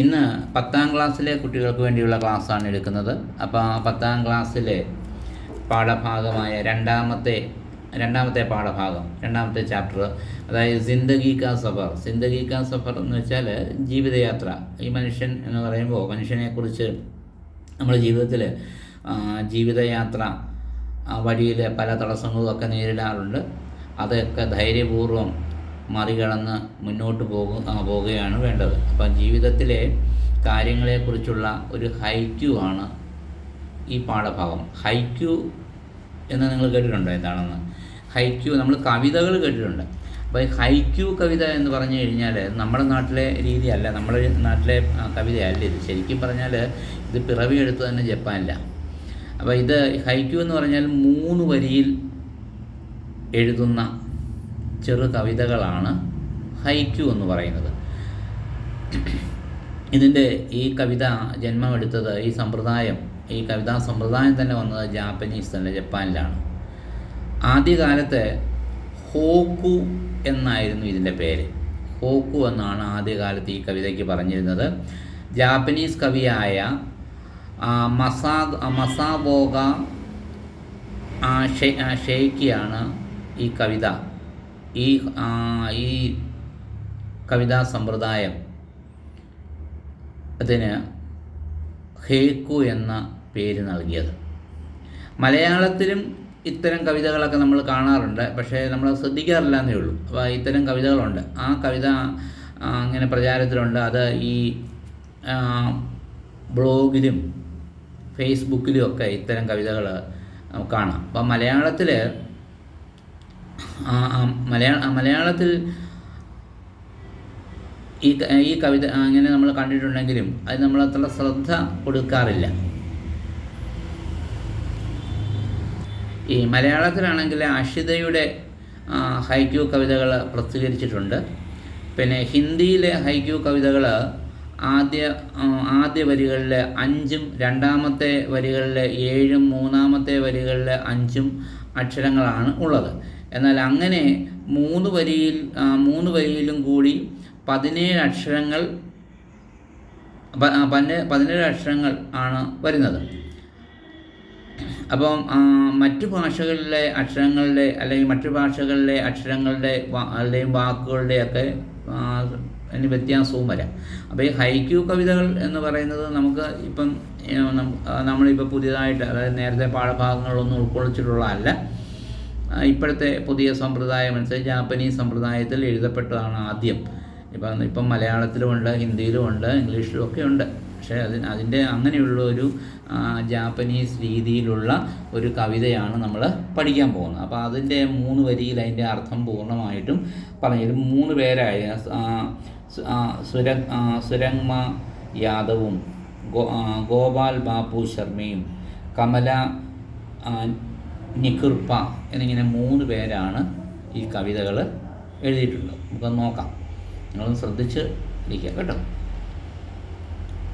ഇന്ന് പത്താം ക്ലാസ്സിലെ കുട്ടികൾക്ക് വേണ്ടിയുള്ള ക്ലാസ്സാണ് എടുക്കുന്നത്. അപ്പോൾ ആ പത്താം ക്ലാസ്സിലെ പാഠഭാഗമായ രണ്ടാമത്തെ രണ്ടാമത്തെ പാഠഭാഗം രണ്ടാമത്തെ ചാപ്റ്റർ അതായത് സിന്ദഗി കാ സഫർ. സിന്ദഗി കാ സഫർ എന്ന് വെച്ചാൽ ജീവിതയാത്ര. ഈ മനുഷ്യൻ എന്ന് പറയുമ്പോൾ മനുഷ്യനെക്കുറിച്ച് നമ്മുടെ ജീവിതത്തിൽ ജീവിതയാത്ര വഴിയിൽ പല തടസ്സങ്ങളും ഒക്കെ നേരിടാറുണ്ട്. അതൊക്കെ ധൈര്യപൂർവം മറികടന്ന് മുന്നോട്ട് പോകു പോവുകയാണ് വേണ്ടത്. അപ്പം ജീവിതത്തിലെ കാര്യങ്ങളെക്കുറിച്ചുള്ള ഒരു ഹൈക്യു ആണ് ഈ പാഠഭാഗം. ഹൈക്യു എന്ന് നിങ്ങൾ കേട്ടിട്ടുണ്ടോ എന്താണെന്ന്? ഹൈക്യു നമ്മൾ കവിതകൾ കേട്ടിട്ടുണ്ട്. അപ്പോൾ ഈ ഹൈക്യു കവിത എന്ന് പറഞ്ഞു കഴിഞ്ഞാൽ നമ്മുടെ നാട്ടിലെ രീതിയല്ല നമ്മുടെ നാട്ടിലെ കവിതയല്ല ഇത്. ശരിക്കും പറഞ്ഞാൽ ഇത് പിറവിയെടുത്ത് തന്നെ ജപ്പാനിലാണ് അപ്പോൾ ഇത് ഹൈക്യു എന്ന് പറഞ്ഞാൽ മൂന്ന് വരിയിൽ എഴുതുന്ന ചെറു കവിതകളാണ് ഹൈക്യു എന്ന് പറയുന്നത്. ഇതിന്റെ ഈ കവിത ജന്മമെടുത്തത് ഈ സമ്പ്രദായം ഈ കവിതാ സമ്പ്രദായം തന്നെ വന്നത് ജാപ്പനീസ് തന്നെ ജപ്പാനിലാണ്. ആദ്യകാലത്ത് ഹോക്കു എന്നായിരുന്നു ഇതിന്റെ പേര്. ഹോക്കു എന്നാണ് ആദ്യകാലത്ത് ഈ കവിതയ്ക്ക് പറഞ്ഞിരുന്നത്. ജാപ്പനീസ് കവിയായ മസാ മസാബോഗ ഷെയ്ക്കിയാണ് ഈ കവിത. ഈ ഈ കവിതാ സമ്പ്രദായം അതിന് ഹേക്കു എന്ന പേര് നൽകിയത്. മലയാളത്തിലും ഇത്തരം കവിതകളൊക്കെ നമ്മൾ കാണാറുണ്ട്. പക്ഷേ നമ്മൾ ശ്രദ്ധിക്കാറില്ല എന്നേ ഉള്ളൂ. അപ്പോൾ ഇത്തരം കവിതകളുണ്ട്. ആ കവിത അങ്ങനെ പ്രചാരത്തിലുണ്ട്. അത് ഈ ബ്ലോഗിലും ഫേസ്ബുക്കിലും ഒക്കെ ഇത്തരം കവിതകൾ കാണാം. അപ്പം മലയാളത്തിൽ മലയാള മലയാളത്തിൽ ഈ ഈ കവിത അങ്ങനെ നമ്മൾ കണ്ടിട്ടുണ്ടെങ്കിലും അത് നമ്മൾ അത്ര ശ്രദ്ധ കൊടുക്കാറില്ല. ഈ മലയാളത്തിലാണെങ്കിൽ അഷിതയുടെ ഹൈക്യൂ കവിതകൾ പ്രസിദ്ധീകരിച്ചിട്ടുണ്ട്. പിന്നെ ഹിന്ദിയിലെ ഹൈക്യൂ കവിതകൾ ആദ്യ ആദ്യ വരികളിലെ അഞ്ചും രണ്ടാമത്തെ വരികളിലെ ഏഴും മൂന്നാമത്തെ വരികളിലെ അഞ്ചും അക്ഷരങ്ങളാണ് ഉള്ളത്. എന്നാൽ അങ്ങനെ മൂന്ന് വരിയിൽ മൂന്ന് വരിയിലും കൂടി പതിനേഴ് അക്ഷരങ്ങൾ പതിനേഴ് അക്ഷരങ്ങൾ ആണ് വരുന്നത്. അപ്പം മറ്റു ഭാഷകളിലെ അക്ഷരങ്ങളുടെ അല്ലെങ്കിൽ മറ്റു ഭാഷകളിലെ അക്ഷരങ്ങളുടെ അല്ലെങ്കിൽ വാക്കുകളുടെയൊക്കെ അതിന് വ്യത്യാസവും വരാം. അപ്പോൾ ഈ ഹൈക്യൂ കവിതകൾ എന്ന് പറയുന്നത് നമുക്ക് ഇപ്പം നമ്മളിപ്പോൾ പുതിയതായിട്ട് അതായത് നേരത്തെ പാഠഭാഗങ്ങളൊന്നും ഉൾക്കൊള്ളിച്ചിട്ടുള്ളതല്ല. ഇപ്പോഴത്തെ പുതിയ സമ്പ്രദായം അനുസരിച്ച് ജാപ്പനീസ് സമ്പ്രദായത്തിൽ എഴുതപ്പെട്ടതാണ് ആദ്യം. ഇപ്പം ഇപ്പം മലയാളത്തിലുമുണ്ട് ഹിന്ദിയിലുമുണ്ട് ഇംഗ്ലീഷിലും ഒക്കെ ഉണ്ട്. പക്ഷേ അതിന് അതിന്റെ അങ്ങനെയുള്ള ഒരു ജാപ്പനീസ് രീതിയിലുള്ള ഒരു കവിതയാണ് നമ്മൾ പഠിക്കാൻ പോകുന്നത്. അപ്പോൾ അതിന്റെ മൂന്ന് വരിയിൽ അതിന്റെ അർത്ഥം പൂർണമായിട്ടും പറഞ്ഞു മൂന്ന് പേരായ. സുര സുരങ്മ യാദവും ഗോപാൽ ബാപ്പു ശർമ്മയും കമല നിഖിർപ്പ എന്നിങ്ങനെ മൂന്ന് പേരാണ് ഈ കവിതകൾ എഴുതിയിട്ടുള്ളത്. നമുക്കത് നോക്കാം. നിങ്ങളൊന്ന് ശ്രദ്ധിച്ച് ഇരിക്കുക കേട്ടോ.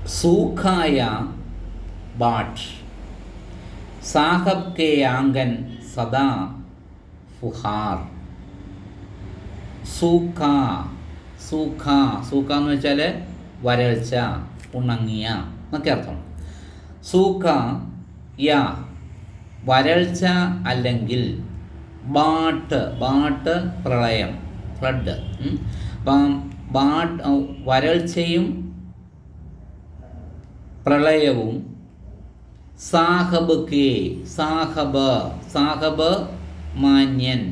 സൂഖായ ബാട്ട് സാഹബ് കെ ആങ്കൻ സദാ ഫുഹാർ. സൂഖ സൂഖ സൂഖ എന്ന് വെച്ചാൽ വരൾച്ച ഉണങ്ങിയ എന്നൊക്കെ അർത്ഥം. സൂഖ യാ വരൾച്ച അല്ലെങ്കിൽ ബാട്ട് ബാട്ട് പ്രളയം ഫ്ലഡ് അപ്പം ബാട്ട് വരൾച്ചയും പ്രളയവും സാഹബ് കെ സാഹബ് സാഹബ് മാന്യൻ.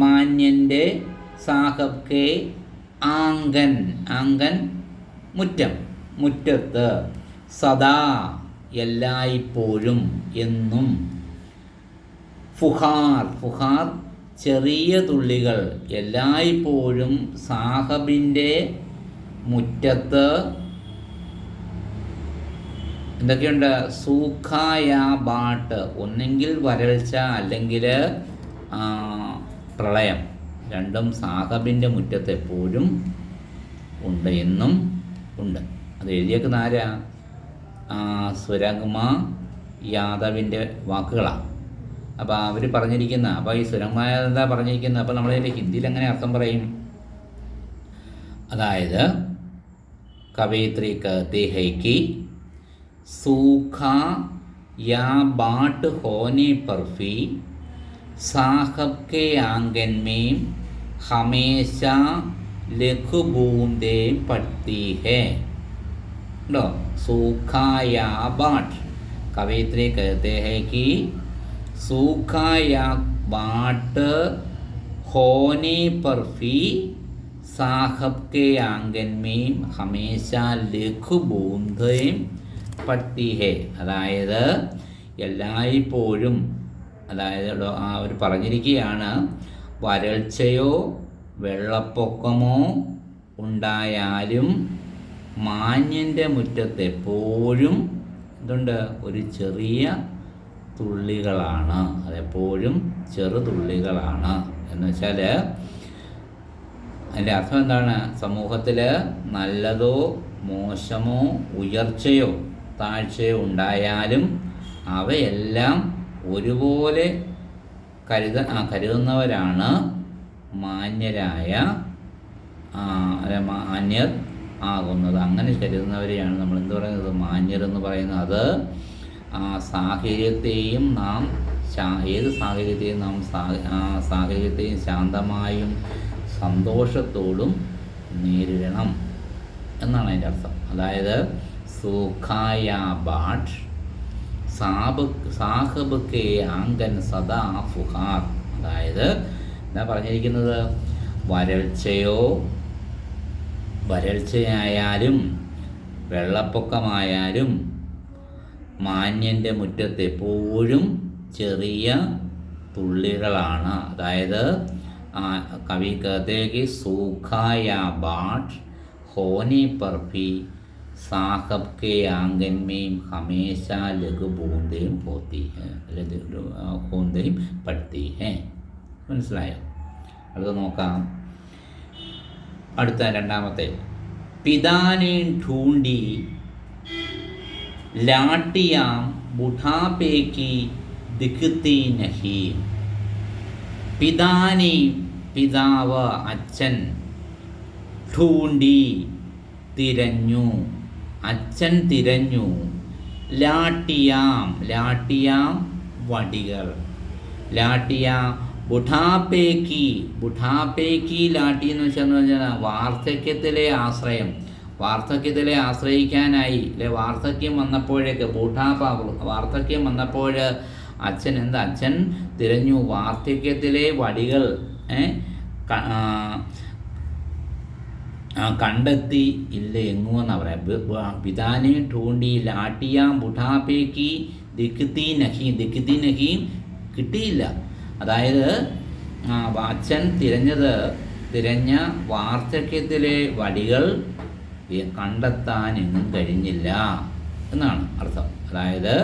മാന്യന്റെ സാഹബ് കെ ആങ്കൻ ആങ്കൻ മുറ്റം മുറ്റത്ത്. സദാ എല്ലായ്പ്പോഴും എന്നും. ഫുഹാർ ഫുഹാർ ചെറിയ തുള്ളികൾ. എല്ലായ്പ്പോഴും സാഹബിന്റെ മുറ്റത്ത്. എന്തൊക്കെയുണ്ട്? സൂഖായ ബാട്ട്. ഒന്നെങ്കിൽ വരൾച്ച അല്ലെങ്കിൽ പ്രളയം. രണ്ടും സാഹബിന്റെ മുറ്റത്ത് എപ്പോഴും ഉണ്ട് എന്നും ഉണ്ട്. അത് എഴുതിയേക്കുന്ന ആരാ? സുരഗ്മ യാദവിൻ്റെ വാക്കുകളാണ് അപ്പോൾ അവർ പറഞ്ഞിരിക്കുന്ന അപ്പോൾ ഈ സുരഗ്മ എന്താ പറഞ്ഞിരിക്കുന്നത് അപ്പോൾ നമ്മളതിൻ്റെ ഹിന്ദിയിൽ എങ്ങനെ അർത്ഥം പറയും അതായത് कवित्री कहती है कि सूखा या बाट होने पर भी साहब के आंगन में हमेशा लघु बूंदें पड़ती है लो सूखा या बाट कवित्री कहते हैं कि सूखा या बाट होने पर भी साहब के आंगन में हमेशा ലഘു ബൂന്തയും പട്ടി ഹേ അതായത് എല്ലായ്പ്പോഴും അതായത് അവർ പറഞ്ഞിരിക്കുകയാണ് വരൾച്ചയോ വെള്ളപ്പൊക്കമോ ഉണ്ടായാലും മാന്യന്റെ മുറ്റത്ത് എപ്പോഴും ഒരു ചെറിയ തുള്ളികളാണ്. അതെപ്പോഴും ചെറുതുള്ളികളാണ് എന്ന് വെച്ചാൽ അതിന്റെ അർത്ഥം എന്താണ്? സമൂഹത്തിൽ നല്ലതോ മോശമോ ഉയർച്ചയോ താഴ്ചയോ ഉണ്ടായാലും അവയെല്ലാം ഒരുപോലെ കരുത കരുതുന്നവരാണ് മാന്യരായ മാന്യർ ആകുന്നത്. അങ്ങനെ കരുതുന്നവരെയാണ് നമ്മൾ എന്ത് പറയുന്നത്? മാന്യർ എന്ന് പറയുന്നത്. ആ സാഹചര്യത്തെയും നാം ഏത് സാഹചര്യത്തെയും നാം ആ സാഹചര്യത്തെയും ശാന്തമായും സന്തോഷത്തോടും നേരിടണം എന്നാണ് അതിന്റെ അർത്ഥം. അതായത് സുഖായ ബാട്ട് സാബ് സാഹബ് കെ ആങ്കൻ സദാ ഫുഹാർ. അതായത് എന്താ പറഞ്ഞിരിക്കുന്നത്? വരൾച്ചയോ വരൾച്ചയായാലും വെള്ളപ്പൊക്കമായാലും മാന്യന്റെ മുറ്റത്ത് എപ്പോഴും ചെറിയ തുള്ളികളാണ്. അതായത് കവി കഥയ്ക്ക് സൂഖായ ബാഷ് ഹോനി പർഫി സാഹബ് കെ ആങ്കന്മയും ഹമേശ ലഘു ബൂന്തയും ഹോത്തി ബൂന്തയും പഠത്തി ഹേ. മനസ്സിലായോ? അടുത്ത നോക്കാം. അടുത്ത രണ്ടാമത്തെ. പിതാനെ ഢൂണ്ടി ലാട്ടിയാം ബുഢാപേക്കി ദിഖത്തി നഹി. പിതാനി പിതാവ് അച്ഛൻ ഠൂണ്ടി തിരഞ്ഞു അച്ഛൻ തിരഞ്ഞു. ലാട്ടിയാം ലാട്ടിയാം വടികൾ. ലാട്ടിയാം ബുഢാപ്പേക്കി ബുഢാപ്പേക്കി ലാട്ടി എന്ന് വെച്ചാൽ പറഞ്ഞാൽ വാർദ്ധക്യത്തിലെ ആശ്രയം. വാർദ്ധക്യത്തിലെ ആശ്രയിക്കാനായി അല്ലെ വാർദ്ധക്യം വന്നപ്പോഴേക്ക് ബുഢാപ്പ വാർദ്ധക്യം വന്നപ്പോൾ അച്ഛൻ എന്താ അച്ഛൻ തിരഞ്ഞു വാർദ്ധക്യത്തിലെ വടികൾ കണ്ടെത്തി ഇല്ല എങ്ങുമെന്നാ പറയാം പിതാനെ ടൂണ്ടി ലാട്ടിയാം ബുഠാപ്പേക്ക് ദിക്കുത്തി നഹി ദിക്കുത്തി നഹീം കിട്ടിയില്ല. അതായത് അച്ഛൻ തിരഞ്ഞത് തിരഞ്ഞ വാർദ്ധക്യത്തിലെ വടികൾ കണ്ടെത്താൻ എങ്ങും കഴിഞ്ഞില്ല എന്നാണ് അർത്ഥം. അതായത്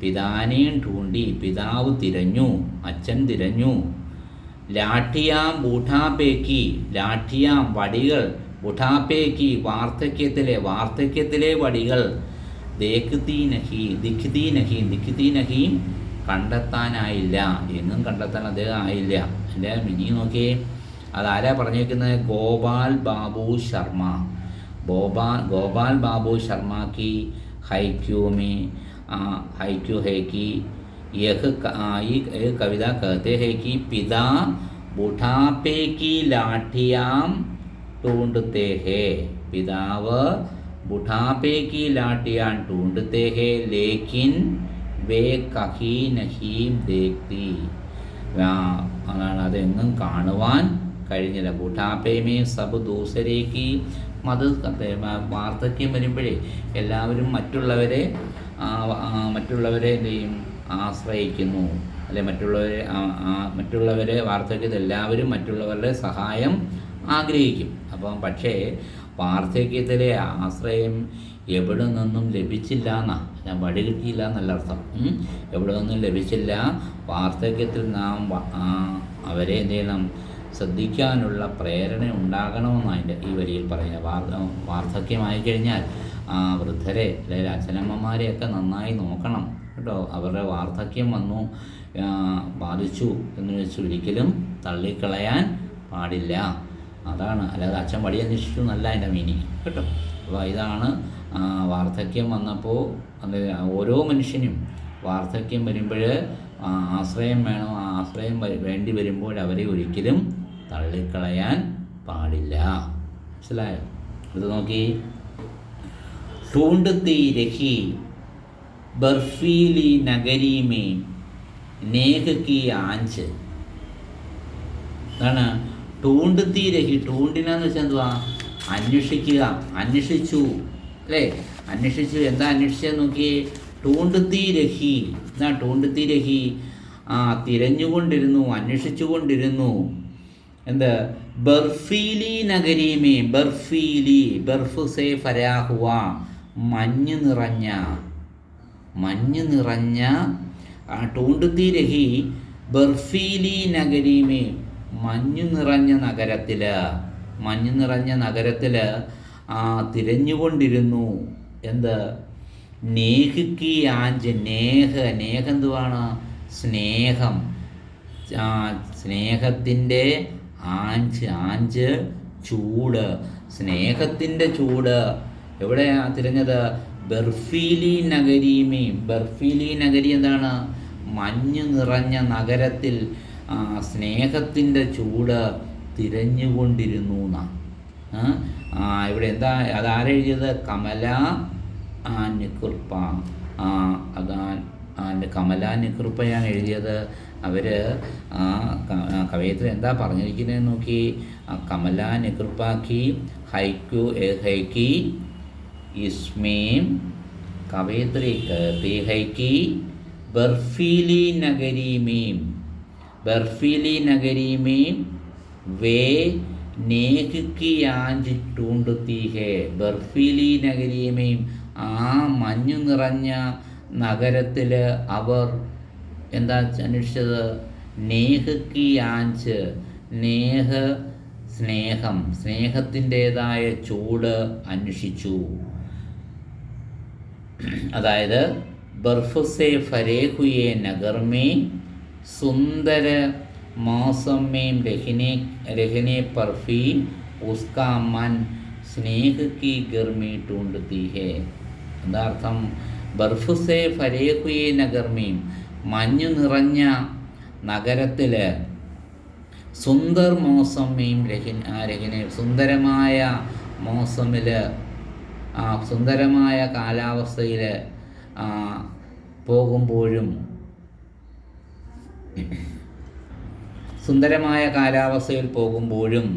പിതാനേയും ടൂണ്ടി പിതാവ് തിരഞ്ഞു അച്ഛൻ തിരഞ്ഞു ലാഠിയാം ബൂഠാപ്പേക്കി ലാഠിയാം വടികൾ ബുഠാപ്പേക്കി വാർദ്ധക്യത്തിലെ വാർദ്ധക്യത്തിലെ വടികൾ ദേഖ്തി നഹി ദിഖ്തി നഹി ദിഖ്തി നഹി കണ്ടെത്താനായില്ല എങ്ങും കണ്ടെത്താൻ അദ്ദേഹം ആയില്ല എൻ്റെ മിനി നോക്കിയേ അതാരാ പറഞ്ഞേക്കുന്നത് ഗോപാൽ ബാബു ശർമ്മ ഗോപാൽ ഗോപാൽ ബാബു ശർമ്മക്ക് ഹൈക്യൂമി है क्यों है कि यह एक कविता कहते हैं कि पिता बुढ़ापे की लाठियाम ढूंढते हैं पिताव बुढ़ापे की लाठियां ढूंढते हैं लेकिन ബേ കഹീ നഹീം ദേക്തി അതാണ് അതെങ്ങും കാണുവാൻ കഴിഞ്ഞില്ല. കൂട്ടാപ്പേമേ സബ് ദൂസരേക്ക് മത വാർദ്ധക്യം വരുമ്പോഴേ എല്ലാവരും മറ്റുള്ളവരെ മറ്റുള്ളവരെ എന്ത് ചെയ്യും? ആശ്രയിക്കുന്നു. അല്ലെ മറ്റുള്ളവരെ മറ്റുള്ളവരെ വാർദ്ധക്യത്തിൽ എല്ലാവരും മറ്റുള്ളവരുടെ സഹായം ആഗ്രഹിക്കും. അപ്പം പക്ഷേ വാർദ്ധക്യത്തിലെ ആശ്രയം എവിടെ നിന്നും ലഭിച്ചില്ല എന്നാണ് ഞാൻ വഴി കിട്ടിയില്ല എന്നല്ല അർത്ഥം എവിടെ നിന്നും ലഭിച്ചില്ല? വാർദ്ധക്യത്തിൽ നാം അവരെ എന്ത് ചെയ്യണം ശ്രദ്ധിക്കാനുള്ള പ്രേരണ ഉണ്ടാകണമെന്നാണ് അതിന്റെ ഈ വരിയിൽ പറയുന്നത്. വാർദ്ധക്യമായി കഴിഞ്ഞാൽ വൃദ്ധരെ അല്ലെങ്കിൽ അച്ഛനമ്മമാരെയൊക്കെ നന്നായി നോക്കണം. കേട്ടോ? അവരുടെ വാർദ്ധക്യം വന്നു ബാധിച്ചു എന്ന് വെച്ച് ഒരിക്കലും തള്ളിക്കളയാൻ പാടില്ല. അതാണ്. അല്ലാതെ അച്ഛൻ വഴി അന്വേഷിച്ചു എന്നല്ല അതിന്റെ മീനിങ് കേട്ടോ? അപ്പോൾ ഇതാണ് വാർദ്ധക്യം വന്നപ്പോൾ അത് ഓരോ മനുഷ്യനും വാർദ്ധക്യം വരുമ്പോൾ ആശ്രയം വേണം ആ ആശ്രയം വേണ്ടി വരുമ്പോൾ അവരെ ഒരിക്കലും തള്ളിക്കളയാൻ പാടില്ല. മനസ്സിലായോ? അത് നോക്കി. ചൂണ്ടത്തി രഹി ബർഫീലി നഗരീമേ നേഹക്കി ആഞ്ച്. എന്താണ് ടൂണ്ടുത്തി രഹി ടൂണ്ടിനെന്ന് വെച്ചാൽ എന്തുവാ? അന്വേഷിക്കുക അന്വേഷിച്ചു. അല്ലേ? അന്വേഷിച്ചു എന്താ അന്വേഷിച്ചത് നോക്കി ടൂണ്ടുത്തി രഹി. എന്താ ടൂണ്ടുത്തി രഹി? ആ തിരഞ്ഞുകൊണ്ടിരുന്നു അന്വേഷിച്ചുകൊണ്ടിരുന്നു. എന്ത്? ബർഫീലി നഗരീമേ ബർഫീലി ബർഫ് സേ ഫരാഹുവ. മഞ്ഞ് നിറഞ്ഞ മഞ്ഞ് നിറഞ്ഞ ടൂണ്ടുത്തി രഹി ബർഫീലി നഗരീമേ മഞ്ഞ് നിറഞ്ഞ നഗരത്തിൽ മഞ്ഞ് നിറഞ്ഞ നഗരത്തിൽ ആ തിരഞ്ഞുകൊണ്ടിരുന്നു. എന്ത്? നേഹിക്ക് ആഞ്ച് നേഹ. നേഹ എന്തുവാണ്? സ്നേഹം. സ്നേഹത്തിന്റെ ആഞ്ച്. ആഞ്ച് ചൂട്. സ്നേഹത്തിന്റെ ചൂട്. എവിടെയാ തിരഞ്ഞത്? ബർഫീലി നഗരീമേ. ബർഫീലി നഗരി എന്താണ്? മഞ്ഞ് നിറഞ്ഞ നഗരത്തിൽ സ്നേഹത്തിന്റെ ചൂട് തിരഞ്ഞുകൊണ്ടിരുന്നു എന്നാ ആ, ആ, ഇവിടെ എന്താ അത് ആരെഴുതിയത് കമല നിക്കുർപ്പ അതാ കമല നിക്കുർപ്പയാണ് എഴുതിയത്. അവർ കവയത്തിൽ എന്താ പറഞ്ഞിരിക്കുന്നത് നോക്കി. കമല നിക്കുർപ്പാക്കി ഹൈക്കു ഹൈക്കി ഇസ്മേം കവയത്രിക്ക് ഹൈക്കി ബർഫീലി നഗരീമീം ബർഫീലി നഗരീമീം വേ നേഹിക്ക് യാചിട്ടൂണ്ട് തീഹേ ബർഫീലി ആ മഞ്ഞു നിറഞ്ഞ നഗരത്തിൽ അവർ എന്താ അന്വേഷിച്ചത്? നേഹക്കിയാഞ്ച് നേഹ സ്നേഹം സ്നേഹത്തിന്റെതായ ചൂട് അന്വേഷിച്ചു. അതായത് ബർഫുസെ ഫരേഹുയെ നഗർമേ സുന്ദര मौसम में रहने रहने पर भी उसका मन स्नेह की गर्मी ढूंढती है എന്താർത്ഥം ബർഫ് സേ ഫരേ ഹുയെ നഗർമീം മഞ്ഞു നിറഞ്ഞ നഗരത്തിൽ സുന്ദർ മോസമ്മയും രഹിൻ ആ രഹിനെ സുന്ദരമായ മോസമിൽ ആ സുന്ദരമായ കാലാവസ്ഥയിൽ പോകുമ്പോഴും സുന്ദരമായ കാലാവസ്ഥയിൽ പോകുമ്പോഴും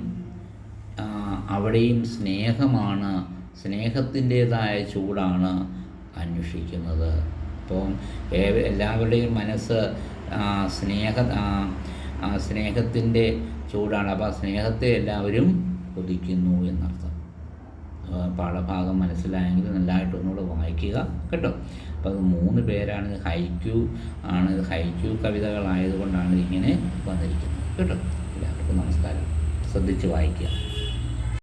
അവിടെയും സ്നേഹമാണ് സ്നേഹത്തിന്റേതായ ചൂടാണ് അന്വേഷിക്കുന്നത്. അപ്പം എല്ലാവരുടെയും മനസ്സ് സ്നേഹ സ്നേഹത്തിന്റെ ചൂടാണ്. അപ്പോൾ സ്നേഹത്തെ എല്ലാവരും കൊതിക്കുന്നു എന്നർത്ഥം. പാഠഭാഗം മനസ്സിലായെങ്കിൽ നല്ലതായിട്ട് ഒന്നുകൂടെ വായിക്കുക കേട്ടോ? അപ്പോൾ അത് മൂന്ന് പേരാണ് ഹൈക്യൂ ആണ് ഹൈക്യൂ കവിതകളായതുകൊണ്ടാണ് ഇങ്ങനെ വന്നിരിക്കുന്നത്. കേട്ടോ? എല്ലാവർക്കും നമസ്കാരം ശ്രദ്ധിച്ച് വായിക്കുക.